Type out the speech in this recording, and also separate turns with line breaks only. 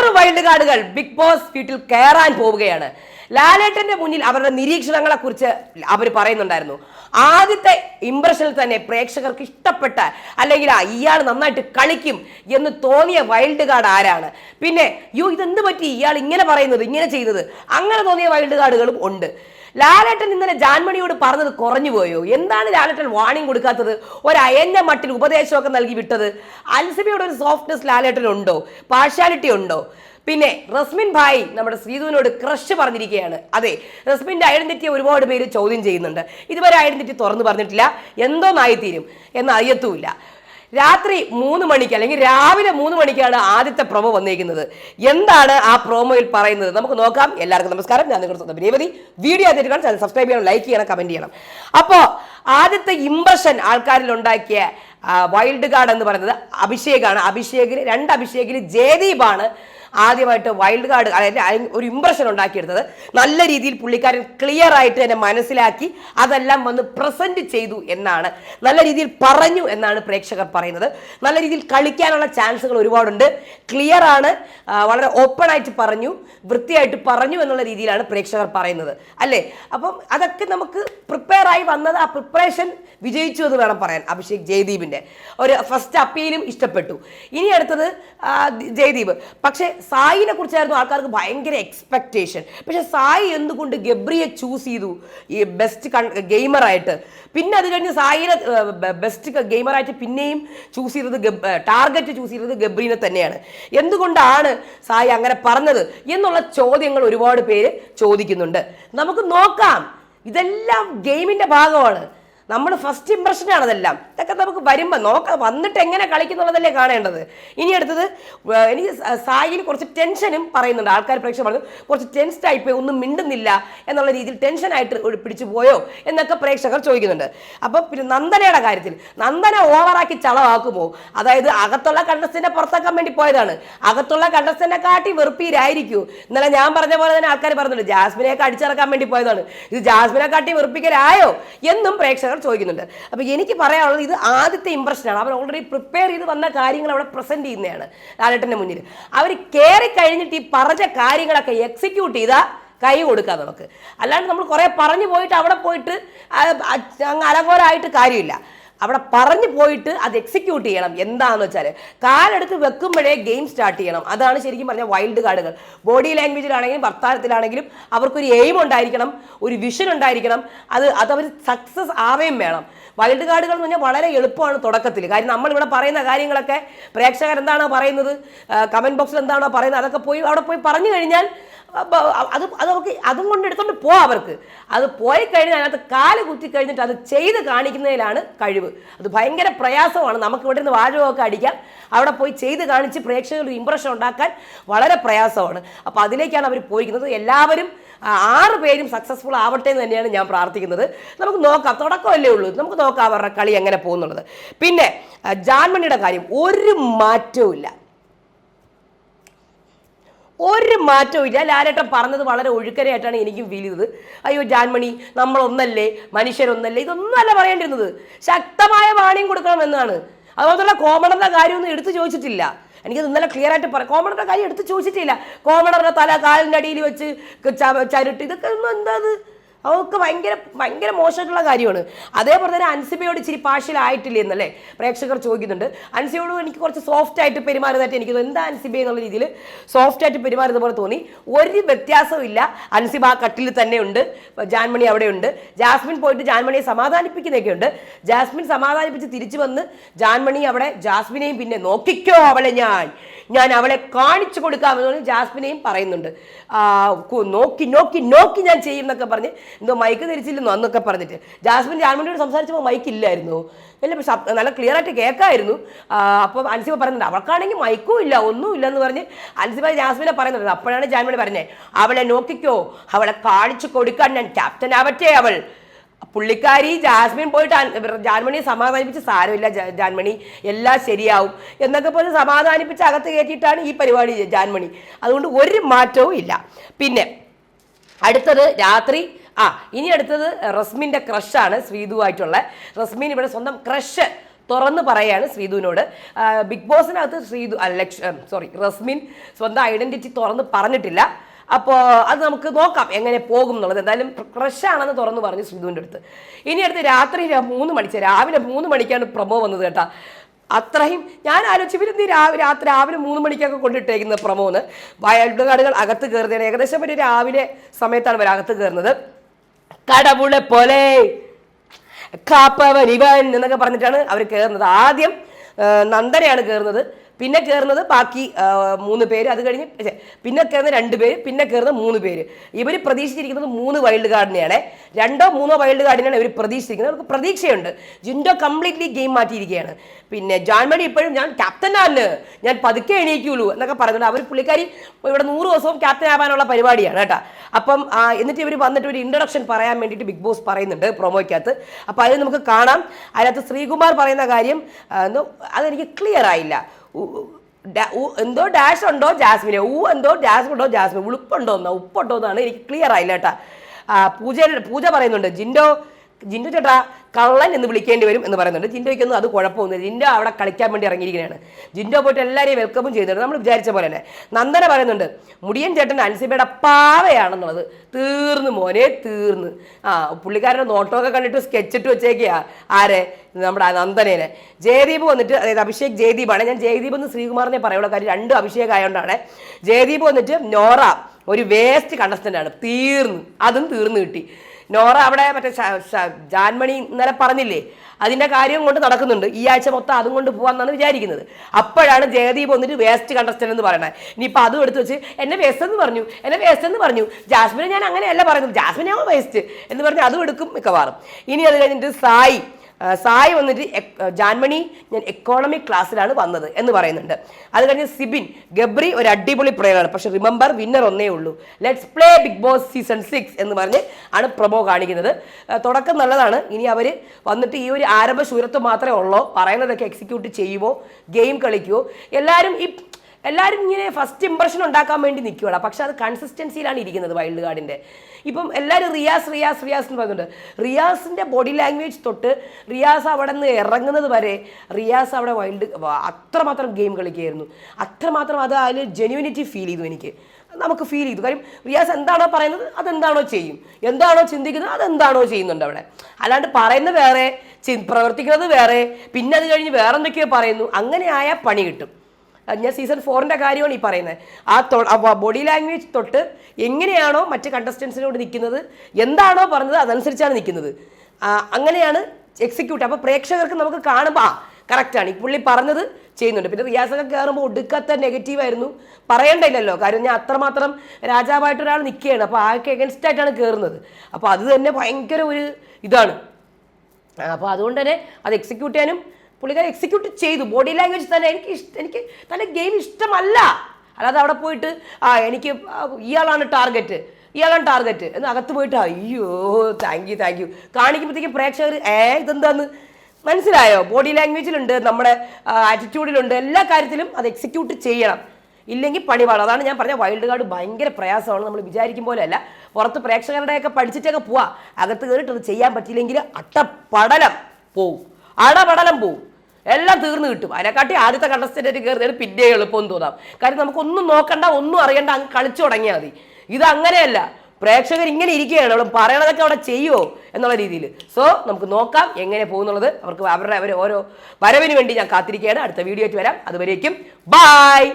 ആറ് വൈൽഡ് കാർഡുകൾ big boss വീട്ടിൽ കയറാൻ പോവുകയാണ്. ലാലേട്ടന്റെ മുന്നിൽ അവരുടെ നിരീക്ഷണങ്ങളെ കുറിച്ച് അവർ പറയുന്നുണ്ടായിരുന്നു. ആദ്യത്തെ ഇംപ്രഷനിൽ തന്നെ പ്രേക്ഷകർക്ക് ഇഷ്ടപ്പെട്ട അല്ലെങ്കിൽ ഇയാൾ നന്നായിട്ട് കളിക്കും എന്ന് തോന്നിയ വൈൽഡ് കാർഡ് ആരാണ്? പിന്നെ യു ഇതെന്ത് പറ്റി? ഇയാൾ ഇങ്ങനെ പറയുന്നത് ഇങ്ങനെ ചെയ്യുന്നത് അങ്ങനെ തോന്നിയ വൈൽഡ് കാർഡുകളും ഉണ്ട്. ലാലേട്ടൻ ഇന്നലെ ജാൻമണിയോട് പറഞ്ഞത് കുറഞ്ഞു പോയോ? എന്താണ് ലാലേട്ടൻ വാണിംഗ് കൊടുക്കാത്തത്? ഒരു അയഞ്ഞ മട്ടിൽ ഉപദേശമൊക്കെ നൽകി വിട്ടത്. അൽസബിയോട് ഒരു സോഫ്റ്റ്നെസ് ലാലേട്ടൻ ഉണ്ടോ പാർഷ്യാലിറ്റി ഉണ്ടോ? പിന്നെ റസ്മിൻ ഭായ് നമ്മുടെ ശ്രീധുവിനോട് ക്രഷ് പറഞ്ഞിരിക്കുകയാണ്. അതെ റസ്മിന്റെ ഐഡന്റിറ്റി ഒരുപാട് പേര് ചോദ്യം ചെയ്യുന്നുണ്ട്. ഇതുവരെ ഐഡന്റിറ്റി തുറന്നു പറഞ്ഞിട്ടില്ല. എന്തോന്നായിത്തീരും. എന്ന് അറിയത്തുമില്ല. രാത്രി മൂന്ന് മണിക്ക് അല്ലെങ്കിൽ രാവിലെ മൂന്ന് മണിക്കാണ് ആദ്യത്തെ പ്രൊമോ വന്നിരിക്കുന്നത് എന്താണ് ആ പ്രൊമോയിൽ പറയുന്നത്? നമുക്ക് നോക്കാം. എല്ലാവർക്കും നമസ്കാരം. ഞാൻ നിങ്ങളുടെ സ്വന്തം വീഡിയോ ആദ്യമായിട്ട് ചാനൽ സബ്സ്ക്രൈബ് ചെയ്യണം ലൈക്ക് ചെയ്യണം കമന്റ് ചെയ്യണം. അപ്പോൾ ആദ്യത്തെ ഇംപ്രഷൻ ആൾക്കാരിൽ ഉണ്ടാക്കിയ വൈൽഡ് കാർഡ് എന്ന് പറയുന്നത് അഭിഷേകാണ്. അഭിഷേകിന് രണ്ട് അഭിഷേകിന് ജയദീപാണ്. ആദ്യമായിട്ട് വൈൽഡ് കാർഡ് അതായത് ഒരു ഇമ്പ്രഷൻ ഉണ്ടാക്കിയെടുത്തത്. നല്ല രീതിയിൽ പുള്ളിക്കാരൻ ക്ലിയർ ആയിട്ട് തന്നെ മനസ്സിലാക്കി അതെല്ലാം വന്ന് പ്രസന്റ് ചെയ്തു എന്നാണ്. നല്ല രീതിയിൽ പറഞ്ഞു എന്നാണ് പ്രേക്ഷകർ പറയുന്നത്. നല്ല രീതിയിൽ കളിക്കാനുള്ള ചാൻസുകൾ ഒരുപാടുണ്ട്. ക്ലിയർ ആണ്. വളരെ ഓപ്പൺ ആയിട്ട് പറഞ്ഞു വൃത്തിയായിട്ട് പറഞ്ഞു എന്നുള്ള രീതിയിലാണ് പ്രേക്ഷകർ പറയുന്നത്. അല്ലേ? അപ്പം അതൊക്കെ നമുക്ക് പ്രിപ്പയർ ആയി വന്നത് ആ പ്രിപ്പറേഷൻ വിജയിച്ചു എന്ന് വേണം പറയാൻ അഭിഷേക് ജയദീപിന്റെ. ഒരു ഫസ്റ്റ് അപ്പീലും ഇഷ്ടപ്പെട്ടു. ഇനി അടുത്തത് ജയദീപ്. പക്ഷേ സായിനെ കുറിച്ചായിരുന്നു ആൾക്കാർക്ക് ഭയങ്കര എക്സ്പെക്ടേഷൻ പക്ഷെ സായി എന്തുകൊണ്ട് ഗബ്രിയെ ചൂസ് ചെയ്തു? ഈ ബെസ്റ്റ് ഗെയിമറായിട്ട് പിന്നെ അത് കഴിഞ്ഞ് സായിനെ ബെസ്റ്റ് ഗെയിമറായിട്ട് പിന്നെയും ചൂസ് ചെയ്തത് ടാർഗറ്റ് ചൂസ് ചെയ്തത് ഗബ്രീനെ തന്നെയാണ്. എന്തുകൊണ്ടാണ് സായി അങ്ങനെ പറഞ്ഞത്? എന്നുള്ള ചോദ്യങ്ങൾ ഒരുപാട് പേര് ചോദിക്കുന്നുണ്ട്. നമുക്ക് നോക്കാം. ഇതെല്ലാം ഗെയിമിന്റെ ഭാഗമാണ്. നമ്മൾ ഫസ്റ്റ് ഇമ്പ്രഷനാണ് അതെല്ലാം. ഇതൊക്കെ നമുക്ക് വരുമ്പോൾ നോക്ക വന്നിട്ട് എങ്ങനെ കളിക്കുന്നുള്ളതല്ലേ കാണേണ്ടത്. ഇനി അടുത്തത് എനിക്ക് സായിൽ കുറച്ച് ടെൻഷനും പറയുന്നുണ്ട്. ആൾക്കാർ പ്രേക്ഷകർ പറഞ്ഞു കുറച്ച് ടെൻസ്ഡ് ആയിപ്പോയി ഒന്നും മിണ്ടുന്നില്ല എന്നുള്ള രീതിയിൽ ടെൻഷനായിട്ട് പിടിച്ചു പോയോ എന്നൊക്കെ പ്രേക്ഷകർ ചോദിക്കുന്നുണ്ട്. അപ്പോൾ പിന്നെ നന്ദനയുടെ കാര്യത്തിൽ നന്ദന ഓവറാക്കി ചളവാക്കുമോ? അതായത് അകത്തുള്ള കണ്ടസ്റ്റിനെ പുറത്താക്കാൻ വേണ്ടി പോയതാണ്. അകത്തുള്ള കണ്ടസ്റ്റിനെ കാട്ടി വെറുപ്പീരായിരിക്കൂ. ഇന്നലെ ഞാൻ പറഞ്ഞ പോലെ തന്നെ ആൾക്കാർ പറഞ്ഞിട്ടുണ്ട് ജാസ്മിനെയൊക്കെ അടിച്ചിറക്കാൻ വേണ്ടി പോയതാണ്. ഇത് ജാസ്മിനെ കാട്ടി വെറുപ്പിക്കലായോ? എന്നും പ്രേക്ഷകർ ചോദിക്കുന്നുണ്ട്. അപ്പോൾ എനിക്ക് പറയാനുള്ളത് ഇത് ആദ്യത്തെ ഇമ്പ്രഷനാണ് അവർ ഓൾറെഡി പ്രിപ്പയർ ചെയ്ത് വന്ന കാര്യങ്ങൾ അവിടെ പ്രസന്റ് ചെയ്യുന്നതാണ് ലാലേട്ടന്റെ മുന്നിൽ. അവർ കയറി കഴിഞ്ഞിട്ട് ഈ പറഞ്ഞ കാര്യങ്ങളൊക്കെ എക്സിക്യൂട്ട് ചെയ്താൽ കൈ കൊടുക്കാം നമുക്ക്. അല്ലാണ്ട് നമ്മൾ കുറെ പറഞ്ഞു പോയിട്ട് അവിടെ പോയിട്ട് അങ്ങ് അലകോലായിട്ട് കാര്യമില്ല. അവിടെ പറഞ്ഞു പോയിട്ട് അത് എക്സിക്യൂട്ട് ചെയ്യണം. എന്താണെന്ന് വെച്ചാൽ കാലെടുത്ത് വെക്കുമ്പോഴേ ഗെയിം സ്റ്റാർട്ട് ചെയ്യണം. അതാണ് ശരിക്കും പറഞ്ഞ വൈൽഡ് കാർഡുകൾ ബോഡി ലാംഗ്വേജിലാണെങ്കിലും വർത്താനത്തിലാണെങ്കിലും അവർക്കൊരു എയിം ഉണ്ടായിരിക്കണം ഒരു വിഷൻ ഉണ്ടായിരിക്കണം. അത് അതവർ സക്സസ് ആവുകയും വേണം. വൈൽഡ് കാർഡുകൾ എന്ന് പറഞ്ഞാൽ വളരെ എളുപ്പമാണ് തുടക്കത്തിൽ കാര്യം നമ്മളിവിടെ പറയുന്ന കാര്യങ്ങളൊക്കെ പ്രേക്ഷകർ എന്താണോ പറയുന്നത്? കമന്റ് ബോക്സിൽ എന്താണോ പറയുന്നത്? അതൊക്കെ പോയി അവിടെ പോയി പറഞ്ഞു കഴിഞ്ഞാൽ അപ്പൊ അത് അതൊക്കെ അതും കൊണ്ട് എടുത്തോണ്ട് പോവാം അവർക്ക്. അത് പോയി കഴിഞ്ഞ് അതിനകത്ത് കാൽ കുത്തി കഴിഞ്ഞിട്ട് അത് ചെയ്ത് കാണിക്കുന്നതിലാണ് കഴിവ്. അത് ഭയങ്കര പ്രയാസമാണ്. നമുക്ക് ഇവിടെ നിന്ന് വാചകമൊക്കെ അടിക്കാം. അവിടെ പോയി ചെയ്ത് കാണിച്ച് പ്രേക്ഷകർ ഇമ്പ്രഷൻ ഉണ്ടാക്കാൻ വളരെ പ്രയാസമാണ്. അപ്പോൾ അതിലേക്കാണ് അവർ പോയിരിക്കുന്നത്. എല്ലാവരും ആറ് പേരും സക്സസ്ഫുൾ ആവട്ടെ എന്ന് തന്നെയാണ് ഞാൻ പ്രാർത്ഥിക്കുന്നത്. നമുക്ക് നോക്കാം. തുടക്കമല്ലേ ഉള്ളൂ. നമുക്ക് നോക്കാം അവരുടെ കളി എങ്ങനെ പോകുന്നുള്ളത്. പിന്നെ ജാൻമണിയുടെ കാര്യം. ഒരു മാറ്റവും ഇല്ല ഒരു മാറ്റവും ഇല്ല. ലാലേട്ടൻ പറഞ്ഞത് വളരെ ഒഴുക്കരയായിട്ടാണ് എനിക്കും ഫീൽ ചെയ്തത്. അയ്യോ ജാൻമണി നമ്മളൊന്നല്ലേ? മനുഷ്യരൊന്നല്ലേ? ഇതൊന്നുമല്ല പറയേണ്ടിരുന്നത് ശക്തമായ വാണിയും കൊടുക്കണം എന്നാണ്. അതുപോലെ കോമണറിന്റെ കാര്യമൊന്നും എടുത്തു ചോദിച്ചിട്ടില്ല. എനിക്കത് ഇന്നലെ ക്ലിയർ ആയിട്ട് പറയാം. കോമണറുടെ കാര്യം എടുത്തു ചോദിച്ചിട്ടില്ല. കോമണറുടെ തല കാലിന്റെ അടിയിൽ വെച്ച് ചരുട്ട്. ഇതൊക്കെ എന്താ അത് അതൊക്കെ ഭയങ്കര ഭയങ്കര മോശമായിട്ടുള്ള കാര്യമാണ്. അതേപോലെ തന്നെ അൻസിബയോട് ഇച്ചിരി പാഷലായിട്ടില്ലേ എന്നല്ലേ പ്രേക്ഷകർ ചോദിക്കുന്നുണ്ട്. അൻസിബയോട് എനിക്ക് കുറച്ച് സോഫ്റ്റ് ആയിട്ട് പെരുമാറുന്നതായിട്ട് എനിക്ക് തോന്നുന്നു. എന്താ അൻസിബ എന്നുള്ള രീതിയിൽ സോഫ്റ്റ് ആയിട്ട് പെരുമാറുന്ന പോലെ തോന്നി. ഒരു വ്യത്യാസവും ഇല്ല. അൻസിബ ആ കട്ടിൽ തന്നെ ഉണ്ട്. ജാൻമണി അവിടെ ഉണ്ട്. ജാസ്മിൻ പോയിട്ട് ജാൻമണിയെ സമാധാനിപ്പിക്കുന്നതൊക്കെ ഉണ്ട് ജാസ്മിൻ സമാധാനിപ്പിച്ച് തിരിച്ചു വന്ന് ജാൻമണി അവിടെ ജാസ്മിനെയും പിന്നെ നോക്കിക്കോ അവളെ ഞാൻ. ഞാൻ അവളെ കാണിച്ചു കൊടുക്കാമെന്ന് പറഞ്ഞ് ജാസ്മിനെയും പറയുന്നുണ്ട്. നോക്കി നോക്കി നോക്കി ഞാൻ ചെയ്യും എന്നൊക്കെ പറഞ്ഞ് എന്തോ മൈക്ക് ധരിച്ചില്ലെന്നോ അന്നൊക്കെ പറഞ്ഞിട്ട്. ജാസ്മിൻ ജാൻമണിയോട് സംസാരിച്ചപ്പോൾ മൈക്ക് ഇല്ലായിരുന്നു. നല്ല നല്ല ക്ലിയർ ആയിട്ട് കേൾക്കായിരുന്നു. അപ്പോൾ അൻസിബ പറയുന്നുണ്ട് അവൾക്കാണെങ്കിൽ മൈക്കും ഇല്ല ഒന്നും ഇല്ല എന്ന് പറഞ്ഞ് അൻസിബ ജാസ്മിനെ പറയുന്നുണ്ട്. അപ്പോഴാണ് ജാൻമണി പറഞ്ഞത് അവളെ നോക്കിക്കോ അവളെ കാണിച്ചു കൊടുക്കാൻ ഞാൻ ക്യാപ്റ്റൻ ആവട്ടെ അവൾ. പുള്ളിക്കാരി ജാസ്മിൻ പോയിട്ട് ജാൻമണിയെ സമാധാനിപ്പിച്ച് സാരമില്ല. ജാൻമണി എല്ലാം ശരിയാവും. എന്നൊക്കെ പറഞ്ഞ് സമാധാനിപ്പിച്ച് അകത്ത് കയറ്റിയിട്ടാണ് ഈ പരിപാടി ജാൻമണി. അതുകൊണ്ട് ഒരു മാറ്റവും ഇല്ല. പിന്നെ അടുത്തത് രാത്രി. ആ ഇനി അടുത്തത് റസ്മിന്റെ ക്രഷാണ് ശ്രീതുവായിട്ടുള്ള. റസ്മിൻ ഇവിടെ സ്വന്തം ക്രഷ് തുറന്ന് പറയാണ് ശ്രീധുവിനോട് ബിഗ് ബോസിനകത്ത് ശ്രീധു ലക്ഷ സോറി റസ്മിൻ സ്വന്തം ഐഡന്റിറ്റി തുറന്ന് പറഞ്ഞിട്ടില്ല. അപ്പോൾ അത് നമുക്ക് നോക്കാം എങ്ങനെ പോകും എന്നുള്ളത്. എന്തായാലും ക്രഷ് ആണെന്ന് തുറന്നു പറഞ്ഞു ശ്രീധുവിന്റെ അടുത്ത്. ഇനി അടുത്ത് രാത്രി മൂന്ന് മണിക്ക് രാവിലെ മൂന്ന് മണിക്കാണ് പ്രമോ വന്നത് കേട്ടാ. അത്രയും ഞാൻ ആലോചിച്ചു ഇവരെന്ത് രാത്രി രാവിലെ മൂന്ന് മണിക്കൊക്കെ കൊണ്ടിട്ടേക്കുന്ന പ്രമോന്ന് വയലുടെ കാടുകൾ അകത്ത് കയറുന്നതിന് ഏകദേശം ഒരു രാവിലെ സമയത്താണ് ഇവർ അകത്ത് കയറുന്നത്. കടവുളെ പോലെ കാപ്പവൻ ഇവൻ എന്നൊക്കെ പറഞ്ഞിട്ടാണ് അവർ കയറുന്നത്. ആദ്യം നന്ദനയാണ് കയറുന്നത്. പിന്നെ കയറുന്നത് ബാക്കി മൂന്ന് പേര്. അത് കഴിഞ്ഞ് പിന്നെ കയറുന്ന രണ്ട് പേര് പിന്നെ കയറുന്ന മൂന്ന് പേര്. ഇവർ പ്രതീക്ഷിച്ചിരിക്കുന്നത് മൂന്ന് വൈൽഡ് കാർഡിനെയാണ് രണ്ടോ മൂന്നോ വൈൽഡ് കാർഡിനാണ് ഇവർ പ്രതീക്ഷിച്ചിരിക്കുന്നത്. അവർക്ക് പ്രതീക്ഷയുണ്ട്. ജിൻഡോ കംപ്ലീറ്റ്ലി ഗെയിം മാറ്റിയിരിക്കുകയാണ്. പിന്നെ ജാൻമണി ഇപ്പോഴും ഞാൻ ക്യാപ്റ്റനാണ് ഞാൻ പതുക്കെ എണീക്കുള്ളൂ എന്നൊക്കെ പറയുന്നുണ്ട് അവർ പുള്ളിക്കാരി ഇവിടെ നൂറ് ദിവസവും ക്യാപ്റ്റൻ ആവാനുള്ള പരിപാടിയാണ് കേട്ടോ. അപ്പം എന്നിട്ട് ഇവർ വന്നിട്ട് ഒരു ഇൻട്രൊഡക്ഷൻ പറയാൻ വേണ്ടിയിട്ട് ബിഗ് ബോസ് പറയുന്നുണ്ട് പ്രൊമോയ്ക്കകത്ത് അപ്പോൾ അത് നമുക്ക് കാണാം. അതിനകത്ത് ശ്രീകുമാർ പറയുന്ന കാര്യം അതെനിക്ക് ക്ലിയർ ആയില്ല. എന്തോ ഡാഷ് ഉണ്ടോ ജാസ്മിനെ? ഊ എന്തോ ജാസ്മിൻ ഉണ്ടോ ജാസ്മിൻ ഉളുപ്പുണ്ടോ എന്നോ? ഉപ്പുണ്ടോ എന്നാണ് എനിക്ക് ക്ലിയർ ആയില്ല കേട്ടാ. പൂജ പൂജ പറയുന്നുണ്ട് ജിൻഡോ ജിൻഡു ചേട്ടാ കള്ളൻ എന്ന് വിളിക്കേണ്ടി വരും എന്ന് പറയുന്നുണ്ട്. ജിൻഡോയ്ക്കൊന്നും അത് കുഴപ്പമൊന്നുമില്ല. ജിൻഡോ അവിടെ കളിക്കാൻ വേണ്ടി ഇറങ്ങിയിരിക്കുകയാണ്. ജിൻഡോ പോയിട്ട് എല്ലാവരെയും വെൽക്കമും ചെയ്യുന്നുണ്ട്. നമ്മൾ വിചാരിച്ച പോലെ തന്നെ. നന്ദന പറയുന്നുണ്ട് മുടിയൻ ചേട്ടൻ അൻസിബയുടെ പാവയാണെന്നുള്ളത്. തീർന്നു മോനെ തീർന്ന്. ആ പുള്ളിക്കാരന്റെ നോട്ടമൊക്കെ കണ്ടിട്ട് സ്കെച്ച് ഇട്ട് വെച്ചേക്കാ ആരെ? നമ്മുടെ നന്ദനേനെ. ജയദീപ് വന്നിട്ട് അതായത് അഭിഷേക് ജയദീപാണ്. ഞാൻ ജയദീപ് എന്ന് ശ്രീകുമാറിനെ പറയുള്ളൂ കാര്യം രണ്ടും അഭിഷേക് ആയതുകൊണ്ടാണ് ജയദീപ് വന്നിട്ട് നോറ ഒരു വേസ്റ്റ് കണ്ടസ്റ്റന്റ് ആണ്. തീർന്ന്. അതും തീർന്നു കിട്ടി. നോറ അവിടെ മറ്റേ ജാൻമണി ഇന്നലെ പറഞ്ഞില്ലേ? അതിന്റെ കാര്യം കൊണ്ട് നടക്കുന്നുണ്ട്. ഈ ആഴ്ച മൊത്തം അതും കൊണ്ട് പോകാന്നാണ് വിചാരിക്കുന്നത്. അപ്പോഴാണ് ജയദീപ് വന്നിട്ട് വേസ്റ്റ് കണ്ടസ്റ്റന്റ് എന്ന് പറയുന്നത് ഇനിയിപ്പോൾ അതും എടുത്ത് വെച്ച് എന്നെ വേസ്റ്റ് എന്ന് പറഞ്ഞു എന്നെ വേസ്റ്റ് എന്ന് പറഞ്ഞു. ജാസ്മിനെ ഞാൻ അങ്ങനെയല്ല പറയുന്നത്. ജാസ്മിനെ വേസ്റ്റ് എന്ന് പറഞ്ഞ് അതും എടുക്കും മിക്കവാറും. ഇനി അത് കഴിഞ്ഞിട്ട് സായി. സായി വന്നിട്ട് ജാൻമണി ഞാൻ എക്കോണമി ക്ലാസ്സിലാണ് വന്നത് എന്ന് പറയുന്നുണ്ട്. അത് കഴിഞ്ഞ് സിബിൻ ഗബ്രി ഒരു അടിപൊളി പ്ലെയറാണ് പക്ഷെ റിമെമ്പർ വിന്നർ ഒന്നേ ഉള്ളൂ. Let's play Bigg Boss season six എന്ന് പറഞ്ഞ് ആണ് പ്രമോ കാണിക്കുന്നത്. തുടക്കം നല്ലതാണ്. ഇനി അവർ വന്നിട്ട് ഈ ഒരു ആരംഭ ശൂരത്വം മാത്രമേ ഉള്ളൂ? പറയുന്നതൊക്കെ എക്സിക്യൂട്ട് ചെയ്യുമോ ഗെയിം കളിക്കുമോ എല്ലാവരും ഈ എല്ലാവരും ഇങ്ങനെ ഫസ്റ്റ് ഇമ്പ്രഷൻ ഉണ്ടാക്കാൻ വേണ്ടി നിൽക്കുകയാണ് പക്ഷെ അത് കൺസിസ്റ്റൻസിയിലാണ് ഇരിക്കുന്നത് വൈൽഡ് കാർഡിന്റെ ഇപ്പം എല്ലാവരും റിയാസ് റിയാസ് റിയാസ് എന്ന് പറയുന്നുണ്ട്. റിയാസിന്റെ ബോഡി ലാംഗ്വേജ് തൊട്ട് റിയാസ് അവിടെ നിന്ന് ഇറങ്ങുന്നത് വരെ റിയാസ് അവിടെ വൈൽഡ് അത്രമാത്രം ഗെയിം കളിക്കുകയായിരുന്നു. അത്രമാത്രം അത് അതിൽ ജെന്യൂനിറ്റി ഫീൽ ചെയ്തു എനിക്ക്. നമുക്ക് ഫീൽ ചെയ്തു. കാര്യം റിയാസ് എന്താണോ പറയുന്നത് അതെന്താണോ ചെയ്യും. എന്താണോ ചിന്തിക്കുന്നത് അതെന്താണോ ചെയ്യുന്നുണ്ട് അവിടെ. അല്ലാണ്ട് പറയുന്നത് വേറെ പ്രവർത്തിക്കുന്നത് വേറെ പിന്നെ അത് കഴിഞ്ഞ് വേറെന്തൊക്കെയോ പറയുന്നു. അങ്ങനെ ആയാൽ പണി കിട്ടും. ഞാൻ സീസൺ ഫോറിന്റെ കാര്യമാണ് ഈ പറയുന്നത്. ആ ബോഡി ലാംഗ്വേജ് തൊട്ട് എങ്ങനെയാണോ മറ്റ് കണ്ടസ്റ്റൻസിനോട് നിൽക്കുന്നത് എന്താണോ പറഞ്ഞത് അതനുസരിച്ചാണ് നിൽക്കുന്നത്. അങ്ങനെയാണ് എക്സിക്യൂട്ട് അപ്പോൾ പ്രേക്ഷകർക്ക് നമുക്ക് കാണുമ്പോൾ ആ കറക്റ്റാണ് ഈ പുള്ളി പറഞ്ഞത് ചെയ്യുന്നുണ്ട്. പിന്നെ റിയാസൊക്കെ കയറുമ്പോൾ ഒടുക്കത്തെ നെഗറ്റീവായിരുന്നു പറയണ്ടില്ലല്ലോ കാര്യം ഞാൻ അത്രമാത്രം രാജാവായിട്ട് ഒരാൾ നിൽക്കുകയാണ്. അപ്പോൾ ആൾക്ക് എഗൻസ്റ്റ് ആയിട്ടാണ് കയറുന്നത് അപ്പോൾ അത് തന്നെ ഭയങ്കര ഒരു ഇതാണ്. അപ്പോൾ അതുകൊണ്ട് തന്നെ അത് എക്സിക്യൂട്ട് ചെയ്യാനും പുള്ളിക്കാരൻ എക്സിക്യൂട്ട് ചെയ്തു. ബോഡി ലാംഗ്വേജ് തന്നെ എനിക്ക് ഇഷ്ടം എനിക്ക് തന്നെ ഗെയിം ഇഷ്ടമല്ല. അല്ലാതെ അവിടെ പോയിട്ട് ആ എനിക്ക് ഇയാളാണ് ടാർഗറ്റ് ഇയാളാണ് ടാർഗറ്റ് എന്ന് അകത്ത് പോയിട്ട് അയ്യോ താങ്ക് യു താങ്ക് യു കാണിക്കുമ്പോഴത്തേക്കും പ്രേക്ഷകർ ഏ ഇതെന്താന്ന്? മനസ്സിലായോ? ബോഡി ലാംഗ്വേജിലുണ്ട് നമ്മുടെ ആറ്റിറ്റ്യൂഡിലുണ്ട് എല്ലാ കാര്യത്തിലും അത് എക്സിക്യൂട്ട് ചെയ്യണം. ഇല്ലെങ്കിൽ പണിപാട് അതാണ് ഞാൻ പറഞ്ഞ വൈൽഡ് കാർഡ് ഭയങ്കര പ്രയാസമാണ്. നമ്മൾ വിചാരിക്കും പോലെ അല്ല പുറത്ത് പ്രേക്ഷകരുടെയൊക്കെ പഠിച്ചിട്ടൊക്കെ പോവാ. അകത്ത് കയറിയിട്ട് അത് ചെയ്യാൻ പറ്റിയില്ലെങ്കിൽ അട്ടപ്പടലം പോവും. അടപടലം പോവും. എല്ലാം തീർന്നു കിട്ടും. അതിനെക്കാട്ടി ആദ്യത്തെ കണ്ടസ്റ്റന്റ് കയറുന്നതിന് പിന്നെ എളുപ്പം തോന്നാം. കാര്യം നമുക്കൊന്നും നോക്കണ്ട ഒന്നും അറിയണ്ട അങ്ങ് കളിച്ചു തുടങ്ങിയാൽ മതി. ഇത് അങ്ങനെയല്ല. പ്രേക്ഷകർ ഇങ്ങനെ ഇരിക്കുകയാണ്. അവിടെ പറയണതൊക്കെ അവിടെ ചെയ്യുമോ എന്നുള്ള രീതിയിൽ. സോ നമുക്ക് നോക്കാം എങ്ങനെ പോകുന്നുള്ളത്. അവർക്ക് അവരുടെ അവർ ഓരോ വരവിന് വേണ്ടി ഞാൻ കാത്തിരിക്കുകയാണ്. അടുത്ത വീഡിയോ ആയിട്ട് വരാം. അതുവരേക്കും ബായ്